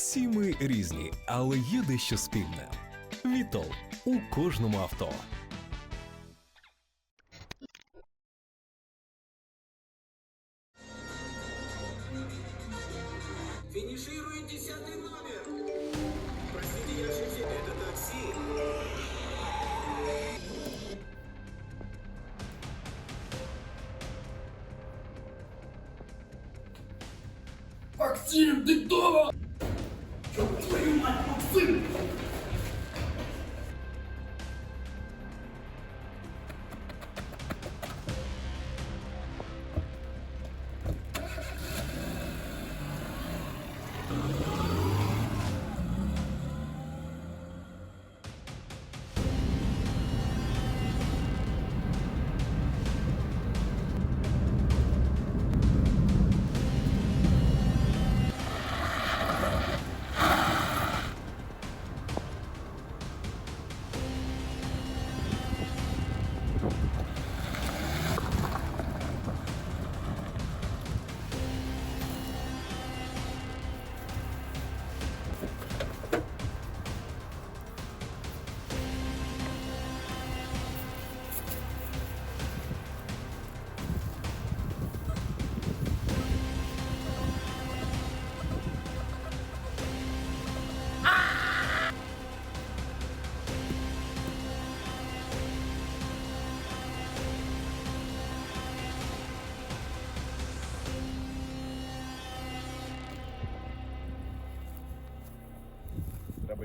Всі ми різні, але є дещо спільне. Вітол у кожному авто.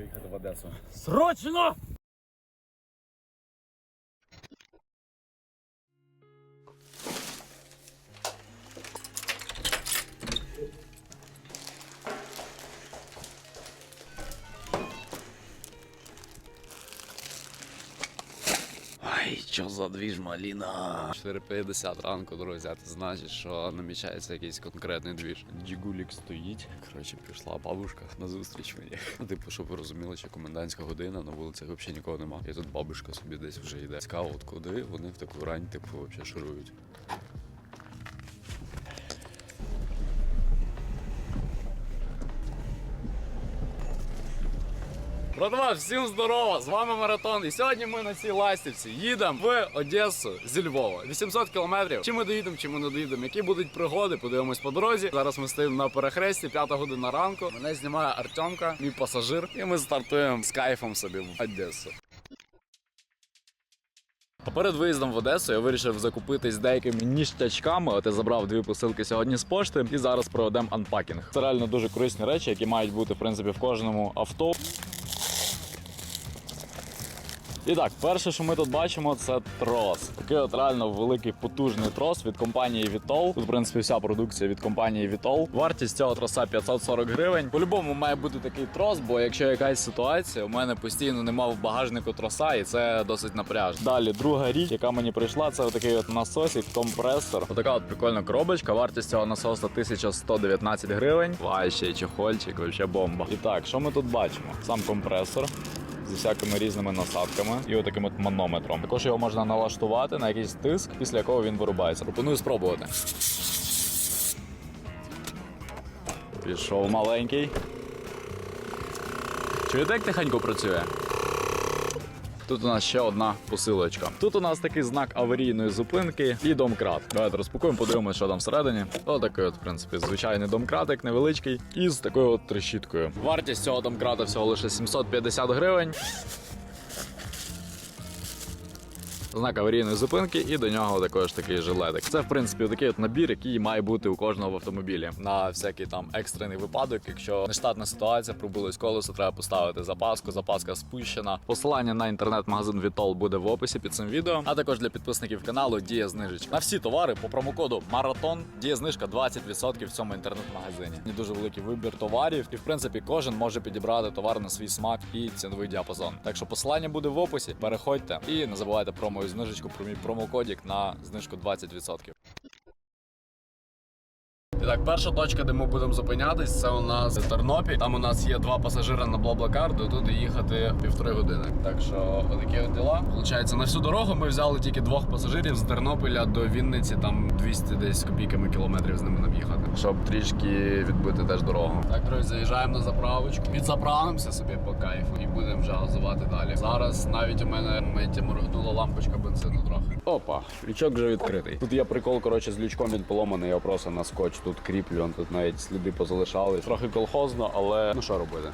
Їхати в Одесу. Срочно! Маліна? 4.50 ранку, друзі, це значить, що намічається якийсь конкретний двіж. Джигулік стоїть. Коротше, пішла бабушка на зустріч мені. Ну, типу, щоб ви розуміли, що комендантська година на вулицях взагалі нікого нема. І тут бабушка собі десь вже йде. Цікаво, от куди вони в таку рань, типу, взагалі шурують. Братва, всім здорово! З вами Маратон. І сьогодні ми на цій ластівці їдемо в Одесу зі Львова. 800 кілометрів. Чи ми доїдемо, чи ми не доїдемо. Які будуть пригоди? Подивимось по дорозі. Зараз ми стоїмо на перехресті, п'ята година ранку. Мене знімає Артемка, мій пасажир, і ми стартуємо з кайфом собі в Одесу. Перед виїздом в Одесу я вирішив закупитись деякими ніштячками. От я забрав дві посилки сьогодні з пошти, і зараз проведемо анпакінг. Це реально дуже корисні речі, які мають бути в принципі в кожному авто. І так, перше, що ми тут бачимо, це трос. Такий от реально великий потужний трос від компанії Vitol. Тут, в принципі, вся продукція від компанії Vitol. Вартість цього троса 540 гривень. По-любому має бути такий трос, бо якщо якась ситуація, у мене постійно нема в багажнику троса, і це досить напряжно. Далі, друга річ, яка мені прийшла, це такий от насосик, компресор. Отака от прикольна коробочка. Вартість цього насоса 1119 гривень. Вай, ще чехольчик, вообще бомба. І так, що ми тут бачимо? Сам компресор зі всякими різними насадками і отаким от манометром. Також його можна налаштувати на якийсь тиск, після якого він вирубається. Пропоную спробувати. Пішов маленький. Чуєте, як тихенько працює? Тут у нас ще одна посилочка. Тут у нас такий знак аварійної зупинки і домкрат. Давайте розпакуємо, подивимося, що там всередині. Отакий, от, в принципі, звичайний домкратик, невеличкий, і з такою от трещіткою. Вартість цього домкрата всього лише 750 гривень. Знак аварійної зупинки, і до нього також такий жилетик. Це в принципі такий от набір, який має бути у кожного в автомобілі на всякий там екстрений випадок. Якщо нештатна ситуація, пробилось колесо, треба поставити запаску. Запаска спущена. Посилання на інтернет-магазин Vitol буде в описі під цим відео. А також для підписників каналу діє знижечка. На всі товари по промокоду Маратон діє знижка 20% в цьому інтернет-магазині. Не дуже великий вибір товарів, і в принципі кожен може підібрати товар на свій смак і ціновий діапазон. Так що посилання буде в описі. Переходьте і не забувайте про мою знижечку, про мій промокодік на знижку 20%. І так, перша точка, де ми будемо зупинятись, це у нас Тернопіль. Там у нас є два пасажири на Блаблакар, до туди їхати півтори години. Так що такі от діла. Получається, на всю дорогу ми взяли тільки двох пасажирів з Тернополя до Вінниці, там 200 десь копійками кілометрів з ними нам їхати. Щоб трішки відбити теж дорогу. Так, друзі, заїжджаємо на заправочку. Підзаправимося собі по кайфу і будемо вже газувати далі. Зараз навіть у мене моменті моргнула лампочка бензину трохи. Опа, лючок вже відкритий. Тут є прикол, коротше, з лючком він поломаний, я просто на скотч тут кріплю, он тут навіть сліди позалишались. Трохи колхозно, але ну що робити.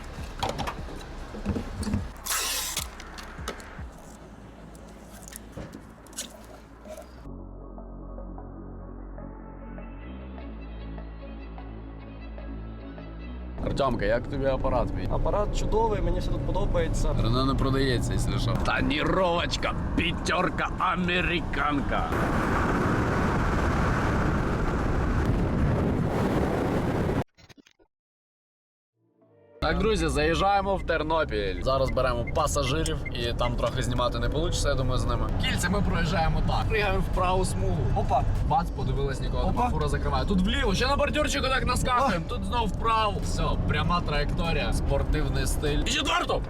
Артемка, як тобі апарат мій? Апарат чудовий, мені все тут подобається. Рено не продається, якщо що. Таніровочка, п'ятерка американка. Так, друзі, заїжджаємо в Тернопіль. Зараз беремо пасажирів і там трохи знімати не вийде, я думаю, з ними. Кільце ми проїжджаємо так. Приїхаємо в праву смугу. Опа, Бац, подивилась нікого. Опа. Опа. Фура закриває. Тут вліво, ще на бордюрчику так наскакуємо. Тут знов вправо. Все, пряма траєкторія, спортивний стиль. І четверту.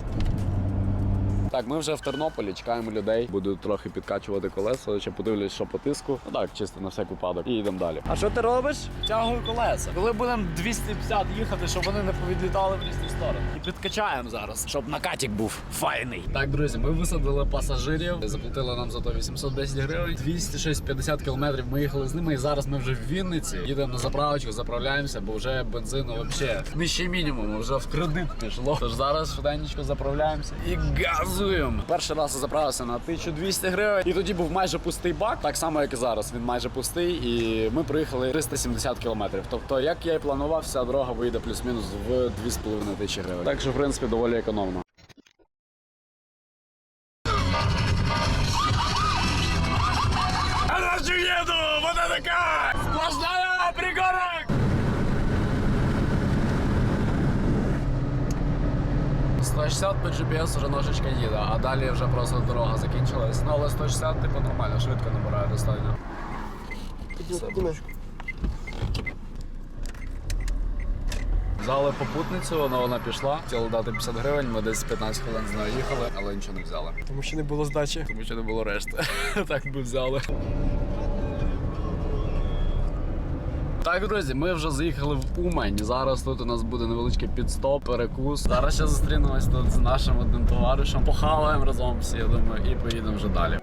Так, ми вже в Тернополі, чекаємо людей. Буду трохи підкачувати колеса, ще подивлюсь, що по тиску. Ну так, чисто на всяк випадок. І йдемо далі. а що ти робиш? Тягую колеса. Коли будемо 250 їхати, щоб вони не повідлітали в різні сторони. І підкачаємо зараз, щоб накатік був файний. Так, друзі, ми висадили пасажирів. Заплатили нам за то 810 гривень. 250 кілометрів ми їхали з ними. І зараз ми вже в Вінниці. Їдемо на заправочку, заправляємося, бо вже бензину взагалі нижче мінімуму, вже в кредит пішло. Тож зараз швиденько заправляємося і газуємо. Перший раз заправився на 1200 гривень. І тоді був майже пустий бак, так само як і зараз. Він майже пустий, і ми проїхали 370 кілометрів. Тобто, як я і планував, вся дорога вийде плюс-мінус в 2,5 тисячі гривень. Так що, в принципі, доволі економно. Она же 160 по GPS вже ножичка їде, а далі вже просто дорога закінчилась. Ну але 160 типу нормально, швидко набирає достатньо. Взяли попутницю, вона, вона пішла. Хотіли дати 50 гривень, ми десь 15 хвилин з нею їхали, але нічого не взяли. Тому що не було здачі. Тому що не було решти. так би взяли. Так, друзі, ми вже заїхали в Умань. Зараз тут у нас буде невеличкий підстоп, перекус. Зараз ще зустрінемось тут з нашим одним товаришем. Похаваємо разом всі, я думаю, і поїдемо вже далі.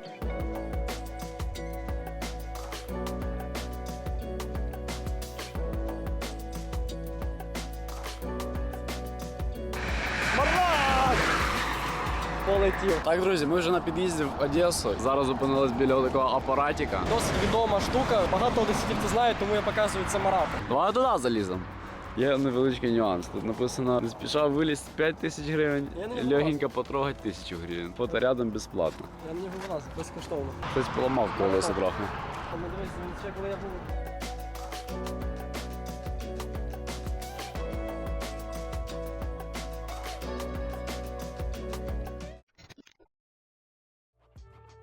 Полетів. Так, друзі, ми вже на під'їзді в Одесу. Зараз зупинились біля такого апаратіка. Досить відома штука. Багато одеситів це знають, тому я показую це Марату. Давай туди заліземо. Є невеличкий нюанс. Тут написано не спіша вилізти 5 тисяч гривень, легенько потрогати тисячу гривень. Фото рядом безплатно. Я нього вилазив безкоштовно. Хтось поламав колесо трохи. Дивись, ще коли я був.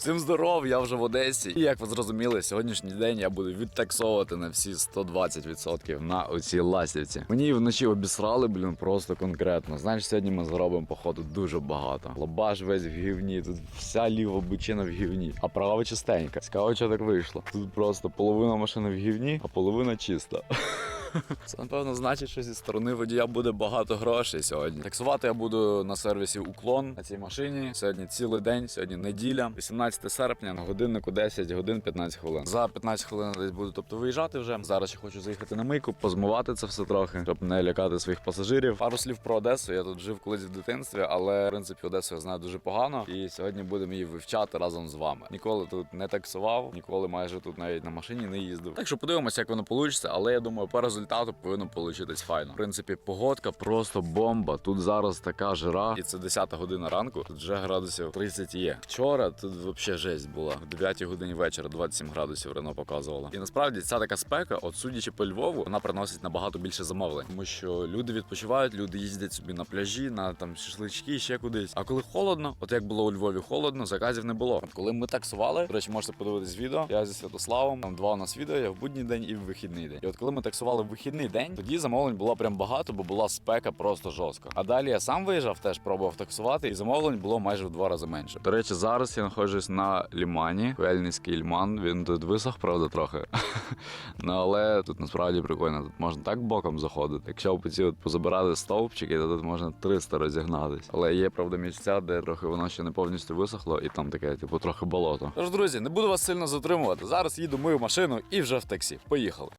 Всім здоров, я вже в Одесі. І як ви зрозуміли, сьогоднішній день я буду відтаксовувати на всі 120% на оцій ластівці. Мені вночі обісрали, блін, просто конкретно. Знаєш, сьогодні ми заробимо, походу, дуже багато. Лобаш весь в гівні, тут вся ліва бочина в гівні, а права чистенька. Цікаво, що так вийшло. Тут просто половина машини в гівні, а половина чиста. Це напевно значить, що зі сторони водія буде багато грошей сьогодні. Таксувати я буду на сервісі Уклон на цій машині. Сьогодні цілий день, сьогодні неділя, 18 серпня, на годиннику 10 годин 15 хвилин. За 15 хвилин десь буду тобто виїжджати вже. Зараз ще хочу заїхати на мийку, позмивати це все трохи, щоб не лякати своїх пасажирів. Пару слів про Одесу. Я тут жив колись в дитинстві, але в принципі Одесу я знаю дуже погано. І сьогодні будемо її вивчати разом з вами. Ніколи тут не таксував, ніколи майже тут навіть на машині не їздив. Так що подивимося, як воно вийде, але я думаю, по результату повинно получитись файно. В принципі, погодка просто бомба. Тут зараз така жара, і це 10 година ранку. Тут вже градусів 30 є. Вчора тут взагалі жесть була. В 9 годині вечора 27 градусів Рено показувало. І насправді ця така спека, от судячи по Львову, вона приносить набагато більше замовлень, тому що люди відпочивають, люди їздять собі на пляжі, на там шашлички, ще кудись. А коли холодно, от як було у Львові холодно, заказів не було. Коли ми таксували, до речі, можете подивитись відео. Я зі Святославом. Там два у нас відео. Я в будній день і в вихідний день. І от коли ми таксували в вихідний день. Тоді замовлень було прям багато, бо була спека просто жорстко. А далі я сам виїжджав, теж пробував таксувати, і замовлень було майже в два рази менше. До речі, зараз я знаходжусь на лімані. Вельницький ліман. Він тут висох, правда, трохи. ну але тут насправді прикольно. Тут можна так боком заходити. Якщо по ці от позабирати стовпчики, то тут можна 300 розігнатись. Але є правда місця, де трохи воно ще не повністю висохло, і там таке, типу, трохи болото. Тож, друзі, не буду вас сильно затримувати. Зараз їду мою машину і вже в таксі. Поїхали.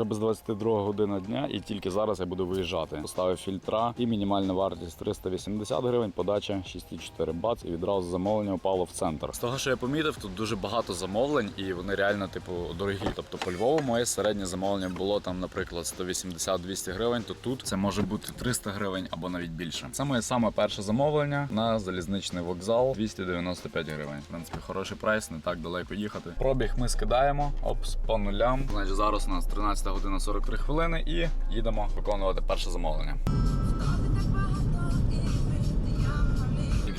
Вже без 22 година дня, і тільки зараз я буду виїжджати. Поставив фільтра і мінімальна вартість 380 гривень, подача 6,4 бац, і відразу замовлення упало в центр. З того, що я помітив, тут дуже багато замовлень, і вони реально, типу, дорогі. Тобто, по Львову моє середнє замовлення було там, наприклад, 180-200 гривень. То тут це може бути 300 гривень або навіть більше. Це моє саме перше замовлення на залізничний вокзал 295 гривень. В принципі, хороший прайс, не так далеко їхати. Пробіг ми скидаємо, опс, по нулям. Значить, зараз у нас 13 година 43 хвилини і їдемо виконувати перше замовлення.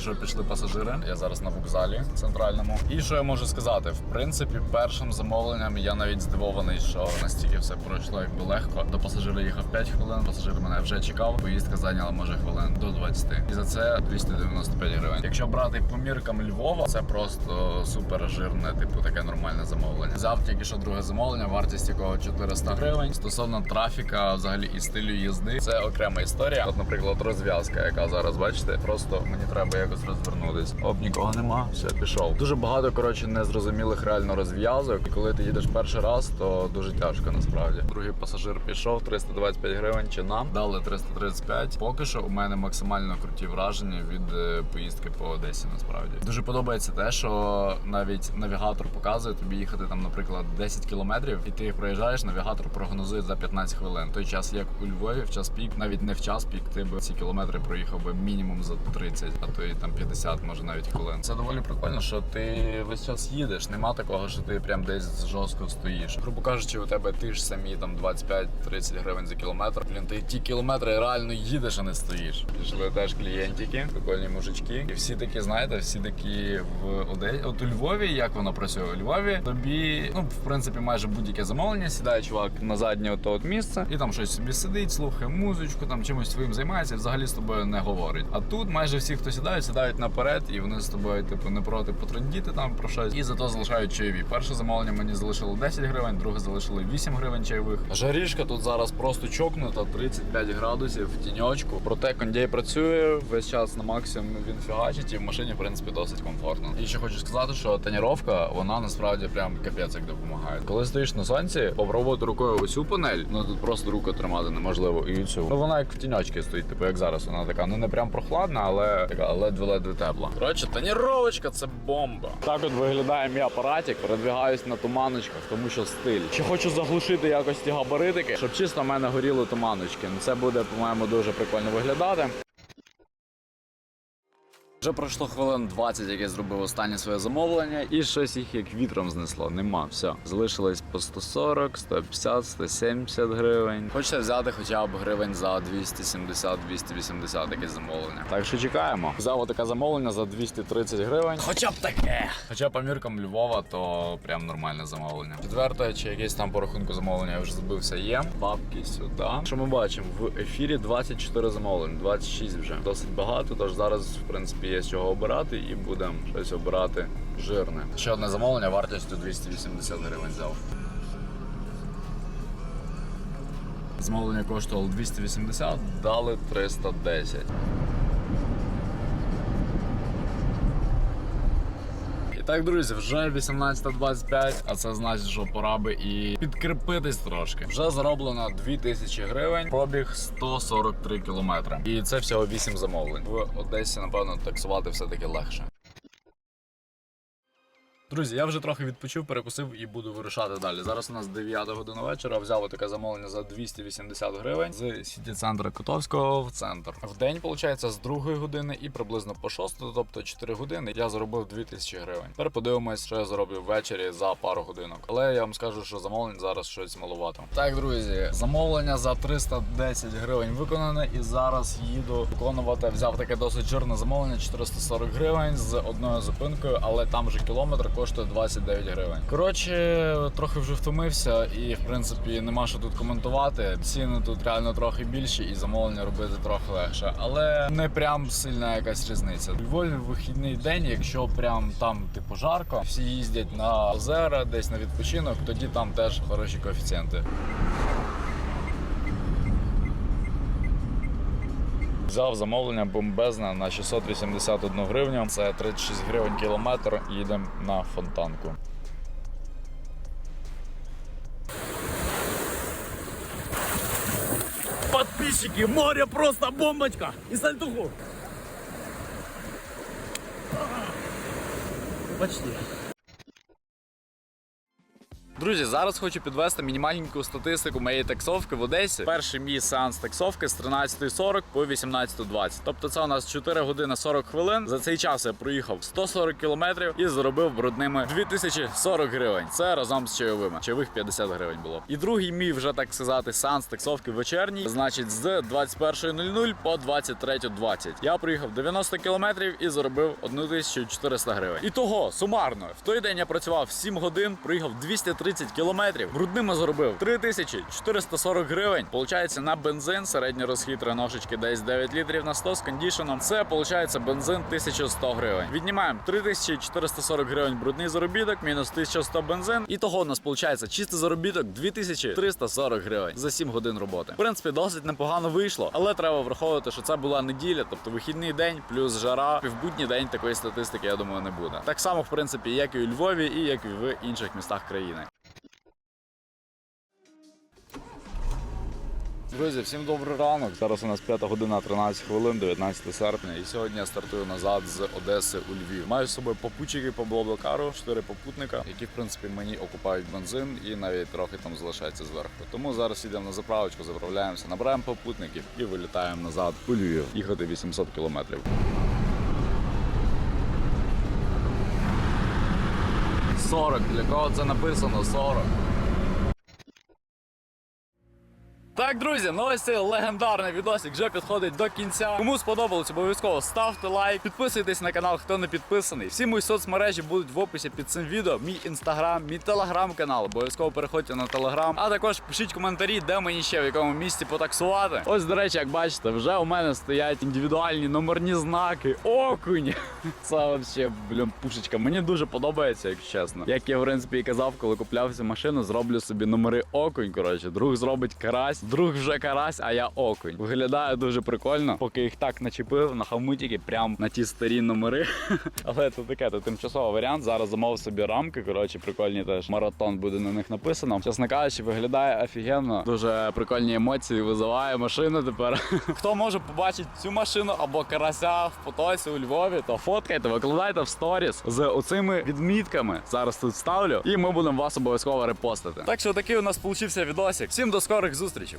Що пішли пасажири. Я зараз на вокзалі центральному. І що я можу сказати? В принципі, першим замовленням я навіть здивований, що настільки все пройшло якби легко. До пасажира їхав 5 хвилин. Пасажир мене вже чекав. Поїздка зайняла може хвилин до 20. І за це 295 гривень. Якщо брати по міркам Львова, це просто супер жирне, типу таке нормальне замовлення. Взяв тільки що друге замовлення, вартість якого 400 гривень. Стосовно трафіка, взагалі і стилю їзди, це окрема історія. От, наприклад, розв'язка, яка зараз бачите, просто мені треба якось розвернутись. Оп, нікого нема, все пішов. Дуже багато коротше незрозумілих реально розв'язок. І коли ти їдеш перший раз, то дуже тяжко насправді. Другий пасажир пішов 325 гривень. Чи нам дали 335. Поки що у мене максимально круті враження від е, поїздки по Одесі. Насправді дуже подобається те, що навіть навігатор показує тобі їхати там, наприклад, 10 кілометрів, і ти проїжджаєш. Навігатор прогнозує за 15 хвилин. Той час, як у Львові, в час пік, навіть не в час пік, ти б ці кілометри проїхав би мінімум за 30, а то і там 50, може навіть хвилин. Це доволі прикольно, що ти весь час їдеш. Нема такого, що ти прям десь жорстко стоїш. Грубо кажучи, у тебе ти ж самі там 25-30 гривень за кілометр. Блін, ти ті кілометри реально їдеш, а не стоїш. Пішли теж клієнтики, прикольні мужички. І всі такі, знаєте, всі такі в Одесі. От у Львові, як воно працює? У Львові тобі, ну, в принципі, майже будь-яке замовлення. Сідає чувак на заднє ото от місце і там щось собі сидить, слухає музичку, там чимось своїм займається, і взагалі з тобою не говорить. А тут майже всі, хто сідають, сідають наперед, і вони з тобою, типу, не проти потрендіти там про щось, і зато залишають чайові. Перше замовлення мені залишило 10 гривень, друге залишили 8 гривень чайових. Жарішка тут зараз просто чокнута, 35 градусів в тіньочку. Проте кондей працює весь час на максимум він фігачить, і в машині в принципі досить комфортно. І ще хочу сказати, що тоніровка, вона насправді прям капець як допомагає. Коли стоїш на сонці, попробувати рукою оцю панель, ну тут просто руку тримати неможливо. І цю. Ну вона як в тіньочці стоїть, типу як зараз. Вона така, ну не прям прохладна, але така ледве-ледве тепла. Коротше, тоніровочка це бомба. Так от виглядає мій апаратик. Передвигаюсь на туманочках, тому що стиль. Ще хочу заглушити якось ті габаритики, щоб чисто в мене горіли туманочки. Це буде, по-моєму, дуже прикольно виглядати. Вже пройшло хвилин 20, як я зробив останнє своє замовлення, і щось їх як вітром знесло. Нема, все. Залишилось по 140, 150, 170 гривень. Хочеться взяти хоча б гривень за 270-280 таке замовлення. Так що чекаємо. Взяв отаке замовлення за 230 гривень. Хоча б таке. Хоча по міркам Львова, то прям нормальне замовлення. Четверте, чи якесь там по рахунку замовлення я вже забився є. Бабки сюди. Що ми бачимо? В ефірі 24 замовлення, 26 вже. Досить багато, тож зараз, в принципі, є з чого обирати і будемо щось обирати жирне. Ще одне замовлення вартістю 280 гривень взяв. Замовлення коштувало 280, дали 310. І так, друзі, вже 18.25, а це значить, що пора би і підкріпитись трошки. Вже зароблено 2000 гривень, пробіг 143 кілометри. І це всього 8 замовлень. В Одесі, напевно, таксувати все-таки легше. Друзі, я вже трохи відпочив, перекусив і буду вирушати далі. Зараз у нас 9 година вечора. Взяв таке замовлення за 280 гривень з сіті центру Котовського в центр. В день, виходить, з 2 години і приблизно по 6, тобто 4 години, я заробив 2000 гривень. Тепер подивимось, що я зароблю ввечері за пару годинок. Але я вам скажу, що замовлень зараз щось маловато. Так, друзі, замовлення за 310 гривень виконане, і зараз їду виконувати. Взяв таке досить жирне замовлення 440 гривень з одною зупинкою, але там вже кілометр коштує 29 гривень. Коротше, трохи вже втомився, і в принципі нема що тут коментувати. Ціни тут реально трохи більші, і замовлення робити трохи легше, але не прям сильна якась різниця. У Львові вихідний день, якщо прям там типу жарко, всі їздять на озера, десь на відпочинок, тоді там теж хороші коефіцієнти. Взяв замовлення бомбезне на 681 гривню. Це 36 гривень кілометр. Їдемо на фонтанку. Подписчики, море просто бомбочка! И сальтуху! Почти. Друзі, зараз хочу підвести мінімальненьку статистику моєї таксовки в Одесі. Перший мій сеанс таксовки з 13.40 по 18.20. Тобто це у нас 4 години 40 хвилин. За цей час я проїхав 140 кілометрів і заробив брудними 2040 гривень. Це разом з чайовими. Чайових 50 гривень було. І другий мій вже так сказати сеанс таксовки вечірній. Значить, з 21.00 по 23.20. Я проїхав 90 кілометрів і заробив 1400 гривень. І того сумарно в той день я працював 7 годин, проїхав 230 кілометрів. Брудними заробив 3440 гривень. Получається на бензин. Середній розхід реношечки десь 9 літрів на 100 з кондішеном. Це получається бензин 1100 гривень. Віднімаємо 3440 гривень брудний заробіток, мінус 1100 бензин. І того у нас виходить чистий заробіток 2340 гривень за 7 годин роботи. В принципі, досить непогано вийшло, але треба враховувати, що це була неділя, тобто вихідний день плюс жара. В будній день такої статистики, я думаю, не буде. Так само, в принципі, як і у Львові, і як і в інших містах країни. Друзі, всім добрий ранок. Зараз у нас 5 година 13 хвилин, 19 серпня. І сьогодні я стартую назад з Одеси у Львів. Маю з собою попутчики по Блаблакару, 4 попутника, які в принципі мені окупають бензин і навіть трохи там залишається зверху. Тому зараз йдемо на заправочку, заправляємося, набираємо попутників і вилітаємо назад у Львів. Їхати 800 кілометрів. Сорок. Для кого це написано? 40. Так, друзі, ну ось цей легендарний відосик вже підходить до кінця. Кому сподобалось, обов'язково ставте лайк, підписуйтесь на канал, хто не підписаний. Всі мої соцмережі будуть в описі під цим відео. Мій інстаграм, мій телеграм-канал. Обов'язково переходьте на телеграм. А також пишіть коментарі, де мені ще в якому місці потаксувати. Ось, до речі, як бачите, вже у мене стоять індивідуальні номерні знаки. Окунь. Це взагалі, блін, пушечка. Мені дуже подобається, якщо чесно. Як я в принципі і казав, коли куплявся машину, зроблю собі номери окунь. Коротше, друг зробить карась, друг вже карась, а я окунь. Виглядає дуже прикольно. Поки їх так начепив на хамутики, прям на ті старі номери. Але це таке, це тимчасовий варіант. Зараз замовив собі рамки. Коротше, прикольні теж маратон буде на них написано. Чесно кажучи, виглядає офігенно. Дуже прикольні емоції визиває машина тепер. Хто може побачити цю машину або карася в потоці у Львові, то фоткайте, викладайте в сторіс з оцими відмітками. Зараз тут ставлю, і ми будемо вас обов'язково репостити. Так що такий у нас получився відосик. Всім до скорих зустрічей.